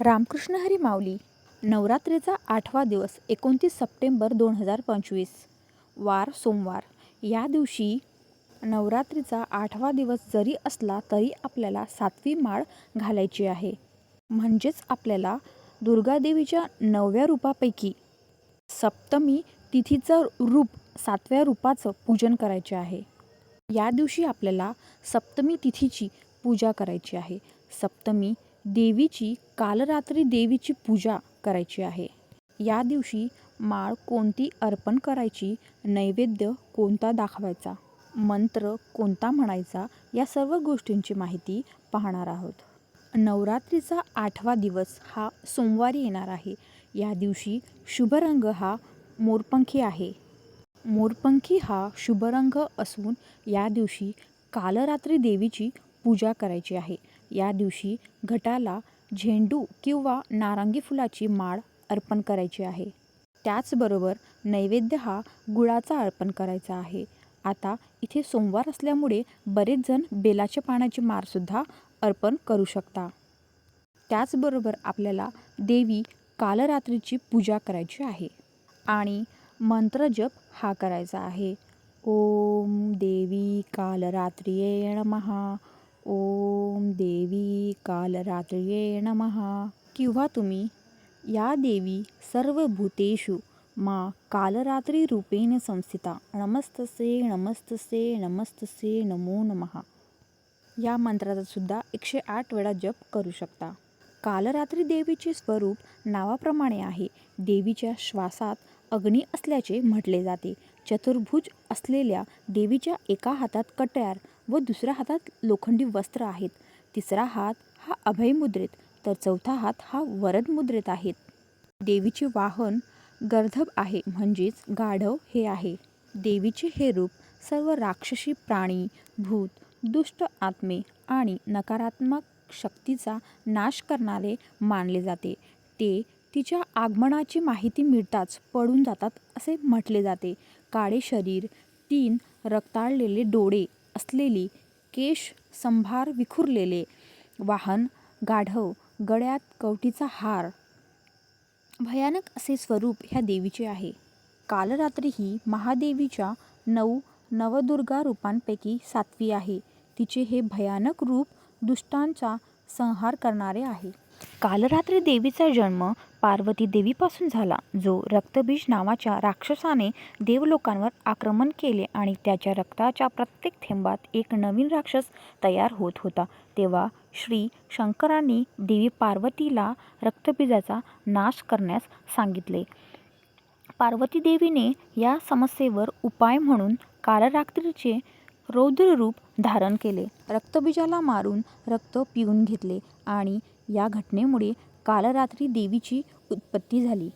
रामकृष्ण हरी माऊली नवरात्रीचा आठवा दिवस एकोणतीस सप्टेंबर दोन हजार पंचवीस. वार सोमवार. या दिवशी नवरात्रीचा आठवा दिवस जरी असला तरी आपल्याला सातवी माळ घालायची आहे. म्हणजेच आपल्याला दुर्गादेवीच्या नवव्या रूपापैकी सप्तमी तिथीचं रूप सातव्या रूपाचं पूजन करायचे आहे. या दिवशी आपल्याला सप्तमी तिथीची पूजा करायची आहे. सप्तमी देवीची काल रात्री देवीची पूजा करायची आहे. या दिवशी माळ कोणती अर्पण करायची नैवेद्य कोणता दाखवायचा मंत्र कोणता म्हणायचा या सर्व गोष्टींची माहिती पाहणार आहोत. नवरात्रीचा आठवा दिवस हा सोमवारी येणार आहे. या दिवशी शुभरंग हा मोरपंखी आहे. मोरपंखी हा शुभरंग असून या दिवशी कालरात्री देवीची पूजा करायची आहे. या दिवशी घटाला झेंडू किंवा नारंगी फुलाची माळ अर्पण करायची आहे. त्याचबरोबर नैवेद्य हा गुळाचा अर्पण करायचा आहे. आता इथे सोमवार असल्यामुळे बरेच जण बेलाच्या पाण्याची मारसुद्धा अर्पण करू शकता. त्याचबरोबर आपल्याला देवी कालरात्रीची पूजा करायची आहे आणि मंत्रजप हा करायचा आहे. ओम देवी कालरात्रिये नमः. ओम देवी कालरात्रिये नमः। किंवा तुम्ही या देवी सर्व भूतेषु मा कालरात्री रूपेण संस्थिता। नमस्तसे नमस्तसे नमस्तसे नमो नमः। या मंत्राचा सुद्धा एकशे आठ वेळा जप करू शकता। कालरात्री देवीचे स्वरूप नावाप्रमाणे आहे. देवीच्या श्वासात अग्नी असल्याचे म्हटले जाते. चतुर्भुज असलेल्या देवीच्या एका हातात कट्यार व दुसऱ्या हातात लोखंडी वस्त्र आहेत. तिसरा हात हा अभय मुद्रेत तर चौथा हात हा वरद मुद्रेत आहेत. देवीचे वाहन गर्धब आहे म्हणजेच गाढव हे आहे. देवीचे हे रूप सर्व राक्षसी प्राणी भूत दुष्ट आत्मे आणि नकारात्मक शक्तीचा नाश करणारे मानले जाते. ते तिच्या आगमनाची माहिती मिळताच पडून जातात असे म्हटले जाते. काळे शरीर तीन रक्ताळलेले डोळे असलेली केश संभार विखुरलेले वाहन गाढव गळ्यात कवटीचा हार. भयानक असे स्वरूप ह्या देवीचे आहे. कालरात्री ही महादेवीच्या नऊ नवदुर्गा रूपांपैकी सातवी आहे. तिचे हे भयानक रूप दुष्टांचा संहार करणारे आहे. कालरात्री देवीचा जन्म पार्वती देवीपासून झाला जो रक्तबीज नावाच्या राक्षसाने देवलोकांवर आक्रमण केले आणि त्याच्या रक्ताच्या प्रत्येक थेंबात एक नवीन राक्षस तयार होत होता. तेव्हा श्री शंकरांनी देवी पार्वतीला रक्तबीजाचा नाश करण्यास सांगितले. पार्वती देवीने या समस्येवर उपाय म्हणून कालरात्रीचे रौद्र रूप धारण केले. रक्तबीजाला मारून रक्त पिऊन घेतले आणि या घटनेमुळे कालरात्री देवीची उत्पत्ती झाली.